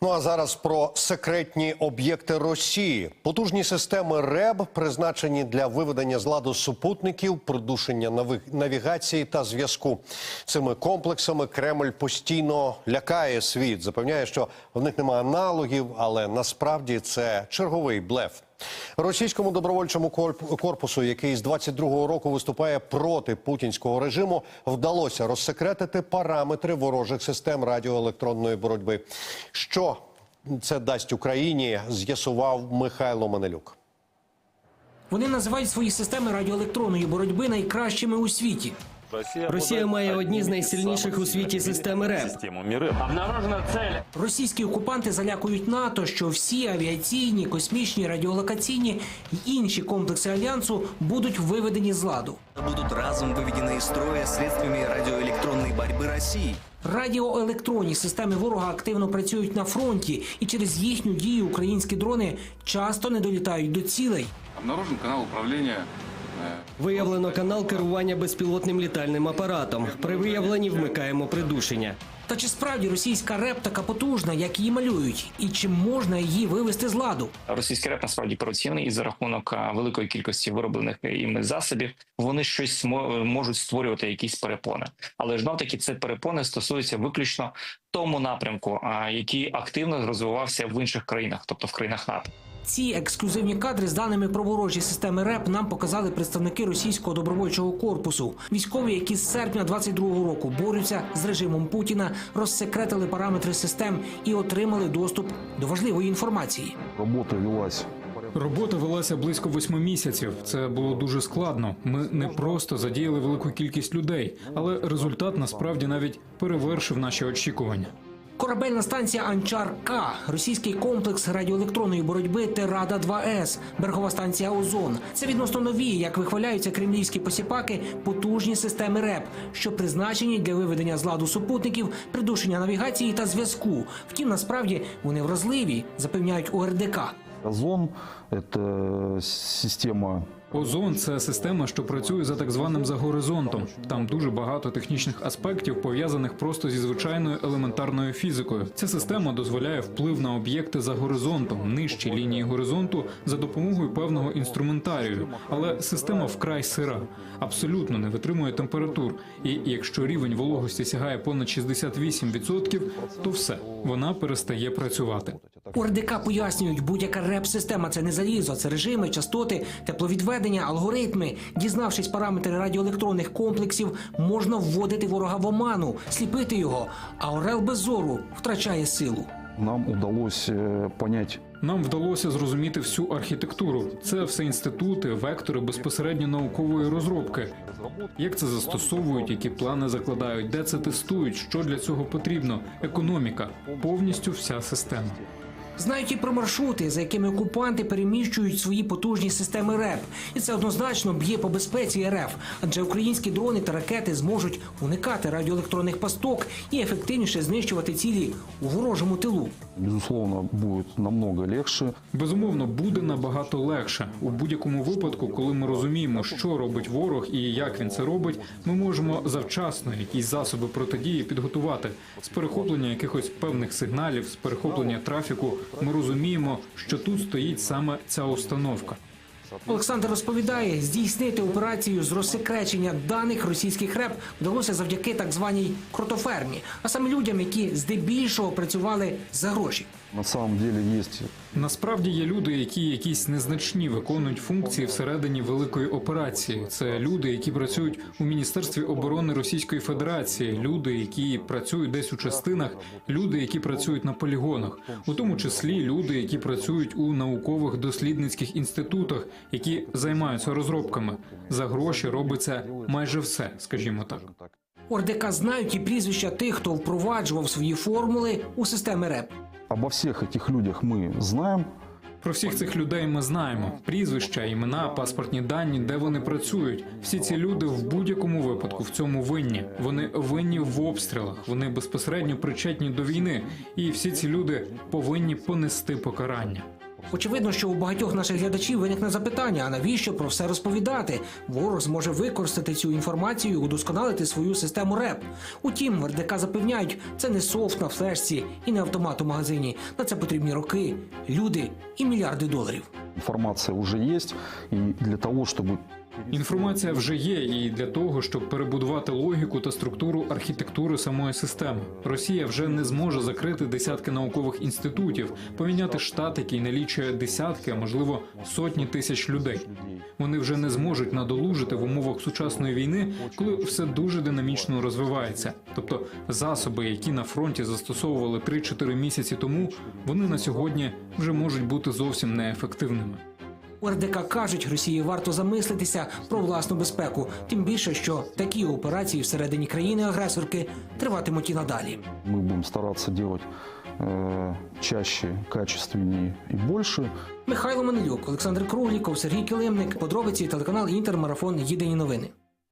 Ну а зараз про секретні об'єкти Росії. Потужні системи РЕБ призначені для виведення з ладу супутників, придушення навігації та зв'язку. Цими комплексами Кремль постійно лякає світ. Запевняє, що в них немає аналогів, але насправді це черговий блеф. Російському добровольчому корпусу, який з 22-го року виступає проти путінського режиму, вдалося розсекретити параметри ворожих систем радіоелектронної боротьби. Що це дасть Україні, з'ясував Михайло Манелюк. Вони називають свої системи радіоелектронної боротьби найкращими у світі. Росія має одні з найсильніших у світі системи РЕП. Систему МИРЭП. Обнаружена цель. Російські окупанти залякують НАТО, що всі авіаційні, космічні, радіолокаційні й інші комплекси альянсу будуть виведені з ладу. будут разом выведены из строя средствами радиоэлектронной борьбы России. Радіоелектронні системи ворога активно працюють на фронті, і через їхню дію українські дрони часто не долітають до цілей. Обнаружен канал управления э, Виявлено канал керування безпілотним літальним апаратом. При виявленні вмикаємо придушення. Та чи справді російська реп така потужна, як її малюють, і чи можна її вивести з ладу? Російський реп насправді операційний і за рахунок великої кількості вироблених іми засобів вони щось смо- можуть створювати якісь перепони. Але ж таки це перепони стосуються виключно тому напрямку, який активно розвивався в інших країнах, тобто в країнах НАТО. Ці ексклюзивні кадри з даними про ворожі системи РЕП нам показали представники російського добровольчого корпусу. Військові, які з серпня 22-го року борються з режимом Путіна, розсекретили параметри систем і отримали доступ до важливої інформації. Робота велась Робота велася близько восьми місяців. Це було дуже складно. Ми не просто задіяли велику кількість людей, але результат насправді навіть перевершив наші очікування. Корабельна станція Анчар К, російський комплекс радіоелектронної боротьби Терада 2 С, берегова станція Озон. Це відносно нові, як вихваляються кремлівські посіпаки, потужні системи РЕП, що призначені для виведення з ладу супутників, придушення навігації та зв'язку. Втім, насправді вони вразливі, запевняють у РДК. Озон – это система Озон це система, що працює за так званим за горизонтом. Там дуже багато технічних аспектів пов'язаних просто зі звичайною елементарною фізикою. Ця система дозволяє вплив на об'єкти за горизонтом, нижчі лінії горизонту за допомогою певного інструментарію. Але система вкрай сира, абсолютно не витримує температур. І якщо рівень вологості сягає понад 68%, то все вона перестає працювати. У РДК пояснюють, будь-яка реп-система це не залізо, це режими, частоти, тепловідведення, алгоритми. Дізнавшись параметри радіоелектронних комплексів, можна вводити ворога в оману, сліпити його. А Орел без зору втрачає силу. нам удалось э, понять Нам вдалося зрозуміти всю архітектуру. Це все інститути, вектори безпосередньо наукової розробки. Як це застосовують, які плани закладають, де це тестують, що для цього потрібно? Економіка, повністю вся система. Знають і про маршрути, за якими окупанти переміщують свої потужні системи РЕП. І це однозначно б'є по безпеці РФ, адже українські дрони та ракети зможуть уникати радіоелектронних пасток і ефективніше знищувати цілі у ворожому тилу. безусловно будет намного легче Безумовно, буде набагато легше у будь-якому випадку, коли ми розуміємо, що робить ворог і як він це робить. Ми можемо завчасно якісь засоби протидії підготувати з перехоплення якихось певних сигналів, з перехоплення трафіку. Ми розуміємо, що тут стоїть саме ця установка. Олександр розповідає, здійснити операцію з розсекречення даних російських реп вдалося завдяки так званій кротофермі, а саме людям, які здебільшого працювали за гроші. На самом деле есть Насправді є люди, які якісь незначні виконують функції всередині великої операції. Це люди, які працюють у міністерстві оборони Російської Федерації, люди, які працюють десь у частинах, люди, які працюють на полігонах, у тому числі люди, які працюють у наукових дослідницьких інститутах, які займаються розробками. За гроші робиться майже все, скажімо так. У РДК знають і прізвища тих, хто впроваджував свої формули у системи РЕП. Обо всех этих людях мы знаем Про всіх цих людей ми знаємо: прізвища, імена, паспортні дані, де вони працюють. Всі ці люди в будь-якому випадку в цьому винні. Вони винні в обстрілах, вони безпосередньо причетні до війни, і всі ці люди повинні понести покарання. Очевидно, що у багатьох наших глядачів виникне запитання: а навіщо про все розповідати? Ворог зможе використати цю інформацію, удосконалити свою систему РЕП. Утім, РДК запевняють, це не софт на флешці і не автомат у магазині. На це потрібні роки, люди і мільярди доларів. Інформація вже є, і для того, чтобы Інформація вже є, і для того, щоб перебудувати логіку та структуру архітектури самої системи, Росія вже не зможе закрити десятки наукових інститутів, поміняти штат, який налічує десятки, а можливо сотні тисяч людей. Вони вже не зможуть надолужити в умовах сучасної війни, коли все дуже динамічно розвивається. Тобто засоби, які на фронті застосовували 3-4 місяці тому, вони на сьогодні вже можуть бути зовсім неефективними. У РДК кажуть, Росії варто замислитися про власну безпеку, тим більше, що такі операції всередині країни-агресорки триватимуть і надалі. Ми будемо старатися робити э, чаще, качественні і більше. Михайло Манилюк, Олександр Кругліков, Сергій Килимник. Подробиці телеканал Інтермарафон. Єдині новини.